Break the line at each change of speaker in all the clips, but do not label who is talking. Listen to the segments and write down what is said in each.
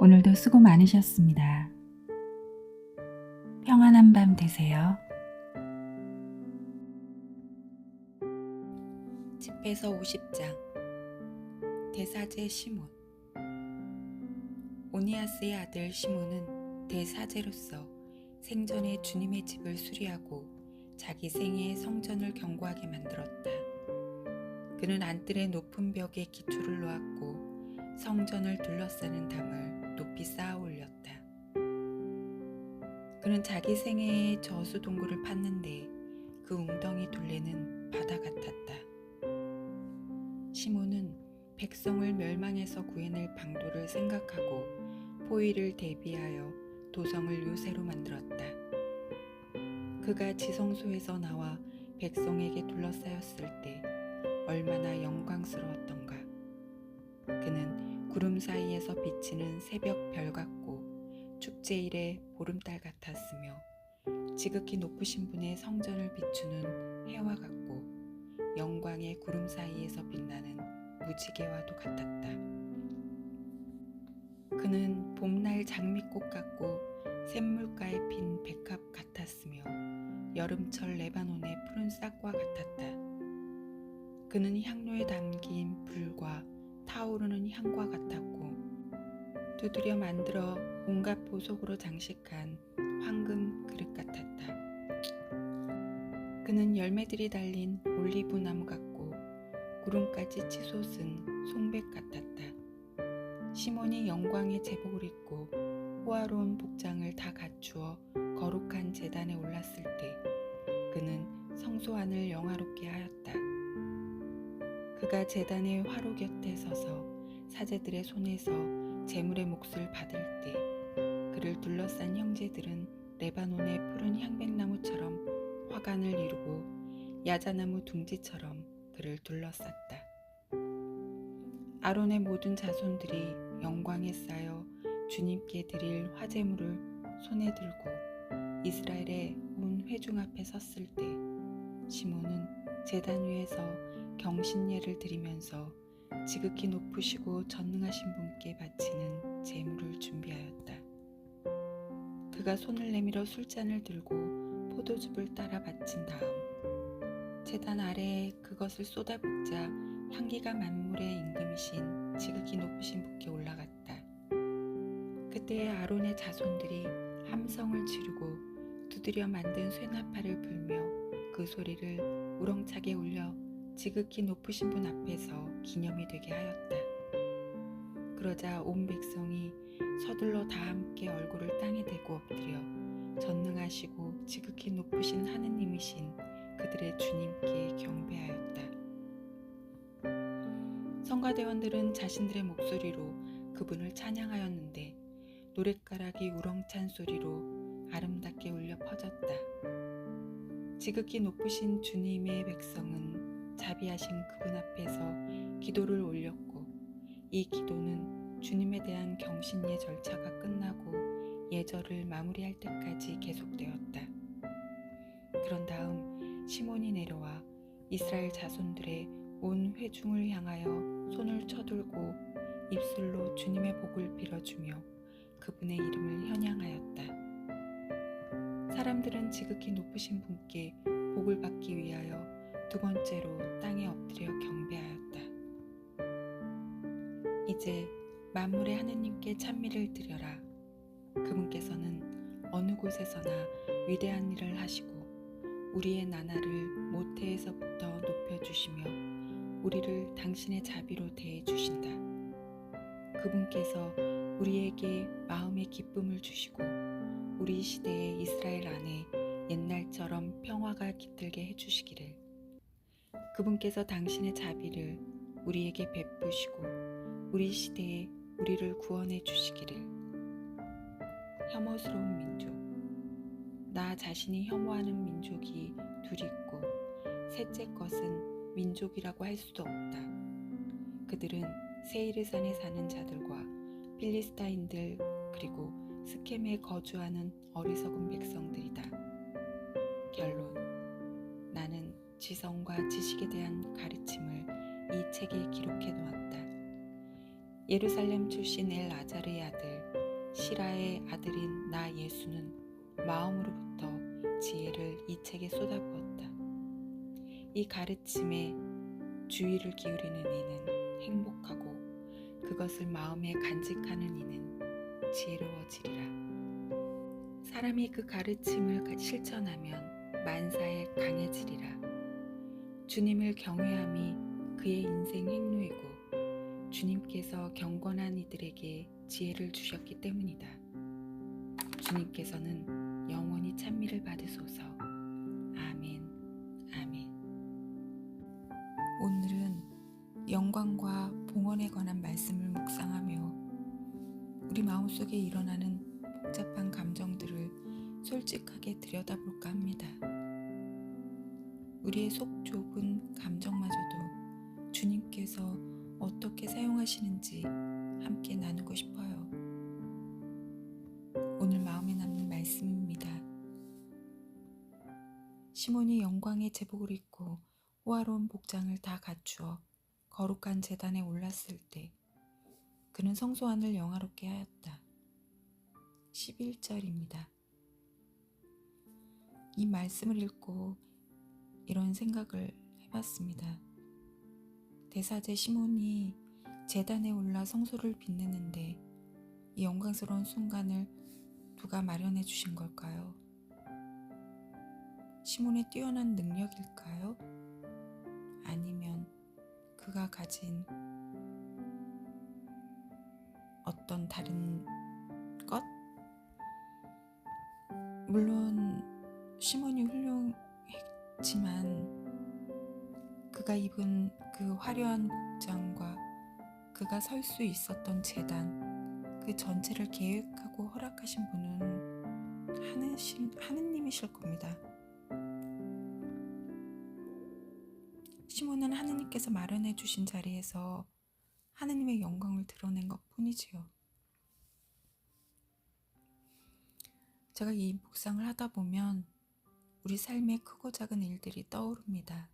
오늘도 수고 많으셨습니다. 평안한 밤 되세요.
집에서 50장 대사제 시몬 오니아스의 아들 시몬은 대사제로서 생전에 주님의 집을 수리하고 자기 생애의 성전을 견고하게 만들었다. 그는 안뜰의 높은 벽에 기초를 놓았고 성전을 둘러싸는 담을 높이 쌓아 올렸다. 그는 자기 생애의 저수 동굴을 팠는데 그 웅덩이 둘레는 바다 같았다. 시몬은 백성을 멸망에서 구해낼 방도를 생각하고 포위를 대비하여 도성을 요새로 만들었다. 그가 지성소에서 나와 백성에게 둘러싸였을 때 얼마나 영광스러웠던가. 그는 구름 사이에서 비치는 새벽 별 같고 축제일의 보름달 같았으며 지극히 높으신 분의 성전을 비추는 해와 같고 영광의 구름 사이에서 빛나는 무지개와도 같았다. 그는 봄날 장미꽃 같고 샘물가에 핀 백합 같았으며 여름철 레바논의 푸른 싹과 같았다. 그는 향로에 담긴 불과 타오르는 향과 같았고 두드려 만들어 온갖 보석으로 장식한 황금 그릇 같았다. 그는 열매들이 달린 올리브 나무 같고 구름까지 치솟은 송백 같았다. 시몬이 영광의 제복을 입고 호화로운 복장을 다 갖추어 거룩한 제단에 올랐을 때 그는 성소 안을 영화롭게 하였다. 그가 제단의 화로 곁에 서서 사제들의 손에서 제물의 몫을 받을 때 그를 둘러싼 형제들은 레바논의 푸른 향백나무처럼 화관을 이루고 야자나무 둥지처럼 그를 둘러쌌다. 아론의 모든 자손들이 영광에 쌓여 주님께 드릴 화제물을 손에 들고 이스라엘의 온 회중 앞에 섰을 때 시몬은 제단 위에서 경신례를 드리면서 지극히 높으시고 전능하신 분께 바치는 제물을 준비하였다. 그가 손을 내밀어 술잔을 들고 포도즙을 따라 바친 다음 제단 아래에 그것을 쏟아붓자 향기가 만물의 임금이신 지극히 높으신 분께 올라갔다. 그때 아론의 자손들이 함성을 지르고 두드려 만든 쇠나팔을 불며 그 소리를 우렁차게 울려 지극히 높으신 분 앞에서 기념이 되게 하였다. 그러자 온 백성이 서둘러 다 함께 얼굴을 땅에 대고 엎드려 전능하시고 지극히 높으신 하느님이신 그들의 주님께 경배하였다. 성가대원들은 자신들의 목소리로 그분을 찬양하였는데 노랫가락이 우렁찬 소리로 아름답게 울려 퍼졌다. 지극히 높으신 주님의 백성은 자비하신 그분 앞에서 기도를 올렸고 이 기도는 주님에 대한 경신의 절차가 끝나고 예절을 마무리할 때까지 계속되었다. 그런 다음 시몬이 내려와 이스라엘 자손들의 온 회중을 향하여 손을 쳐들고 입술로 주님의 복을 빌어주며 그분의 이름을 현양하였다. 사람들은 지극히 높으신 분께 복을 받기 위하여 두 번째로 이제 만물의 하느님께 찬미를 드려라. 그분께서는 어느 곳에서나 위대한 일을 하시고 우리의 나날을 모태에서부터 높여주시며 우리를 당신의 자비로 대해 주신다. 그분께서 우리에게 마음의 기쁨을 주시고 우리 시대의 이스라엘 안에 옛날처럼 평화가 깃들게 해주시기를. 그분께서 당신의 자비를 우리에게 베푸시고 우리 시대에 우리를 구원해 주시기를. 혐오스러운 민족. 나 자신이 혐오하는 민족이 둘 있고 셋째 것은 민족이라고 할 수도 없다. 그들은 세이르산에 사는 자들과 필리스타인들 그리고 스켐에 거주하는 어리석은 백성들이다. 결론 나는 지성과 지식에 대한 가르침을 이 책에 기록해 놓았다. 예루살렘 출신 엘 아자르의 아들 시라의 아들인 나 예수는 마음으로부터 지혜를 이 책에 쏟아부었다. 이 가르침에 주의를 기울이는 이는 행복하고 그것을 마음에 간직하는 이는 지혜로워지리라. 사람이 그 가르침을 실천하면 만사에 강해지리라. 주님을 경외함이 그의 인생 행로이고 주님께서 경건한 이들에게 지혜를 주셨기 때문이다. 주님께서는 영원히 찬미를 받으소서. 아멘. 아멘. 오늘은 영광과 봉헌에 관한 말씀을 묵상하며 우리 마음속에 일어나는 복잡한 감정들을 솔직하게 들여다볼까 합니다. 우리의 속 좁은 감정마저도 주님께서 어떻게 사용하시는지 함께 나누고 싶어요. 오늘 마음에 남는 말씀입니다. 시몬이 영광의 제복을 입고 호화로운 복장을 다 갖추어 거룩한 재단에 올랐을 때 그는 성소 안을 영화롭게 하였다. 11절입니다. 이 말씀을 읽고 이런 생각을 해봤습니다. 대사제 시몬이 재단에 올라 성소를 빛내는데 이 영광스러운 순간을 누가 마련해 주신 걸까요? 시몬의 뛰어난 능력일까요? 아니면 그가 가진 어떤 다른 것? 물론 시몬이 훌륭했지만 그가 입은 그 화려한 복장과 그가 설 수 있었던 재단 그 전체를 계획하고 허락하신 분은 하느신, 하느님이실 겁니다. 시몬은 하느님께서 마련해 주신 자리에서 하느님의 영광을 드러낸 것 뿐이지요. 제가 이 묵상을 하다 보면 우리 삶의 크고 작은 일들이 떠오릅니다.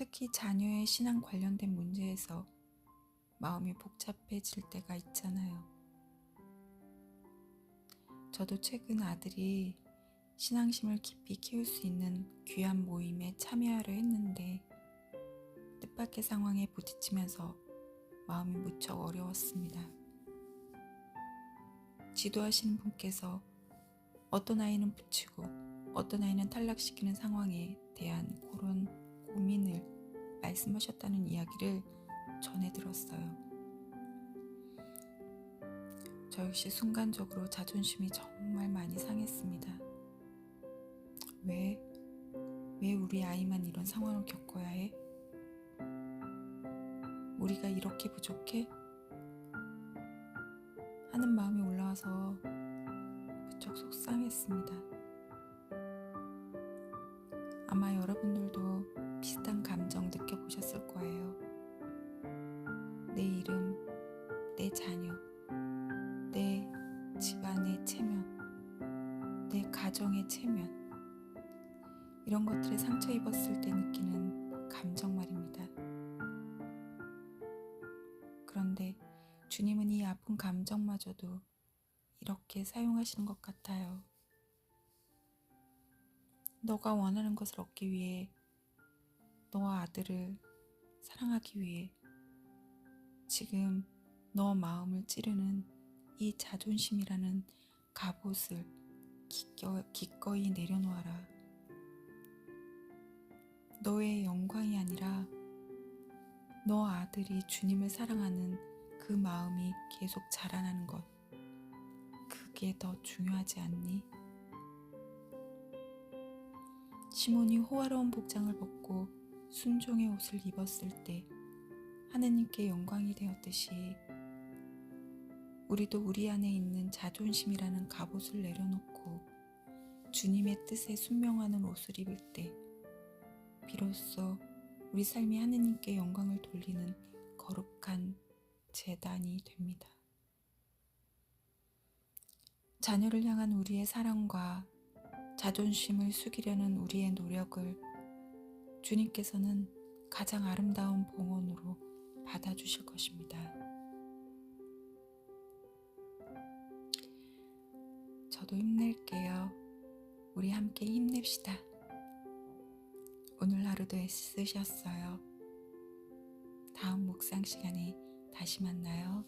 특히 자녀의 신앙 관련된 문제에서 마음이 복잡해질 때가 있잖아요. 저도 최근 아들이 신앙심을 깊이 키울 수 있는 귀한 모임에 참여하려 했는데 뜻밖의 상황에 부딪히면서 마음이 무척 어려웠습니다. 지도하시는 분께서 어떤 아이는 붙이고 어떤 아이는 탈락시키는 상황에 대한 그런 고민을 말씀하셨다는 이야기를 전해 들었어요. 저 역시 순간적으로 자존심이 정말 많이 상했습니다. 왜, 왜 우리 아이만 이런 상황을 겪어야 해? 우리가 이렇게 부족해? 하는 마음이 올라와서 무척 속상했습니다. 아마 여러분들도 이런 것들에 상처 입었을 때 느끼는 감정 말입니다. 그런데 주님은 이 아픈 감정마저도 이렇게 사용하시는 것 같아요. 너가 원하는 것을 얻기 위해 너와 아들을 사랑하기 위해 지금 너 마음을 찌르는 이 자존심이라는 갑옷을 기꺼, 기꺼이 내려놓아라. 너의 영광이 아니라 너 아들이 주님을 사랑하는 그 마음이 계속 자라나는 것. 그게 더 중요하지 않니? 시몬이 호화로운 복장을 벗고 순종의 옷을 입었을 때 하느님께 영광이 되었듯이 우리도 우리 안에 있는 자존심이라는 갑옷을 내려놓고 주님의 뜻에 순명하는 옷을 입을 때 비로소 우리 삶이 하느님께 영광을 돌리는 거룩한 재단이 됩니다. 자녀를 향한 우리의 사랑과 자존심을 숙이려는 우리의 노력을 주님께서는 가장 아름다운 봉헌으로 받아주실 것입니다. 저도 힘낼게요. 우리 함께 힘냅시다. 오늘 하루도 애쓰셨어요. 다음 묵상 시간에 다시 만나요.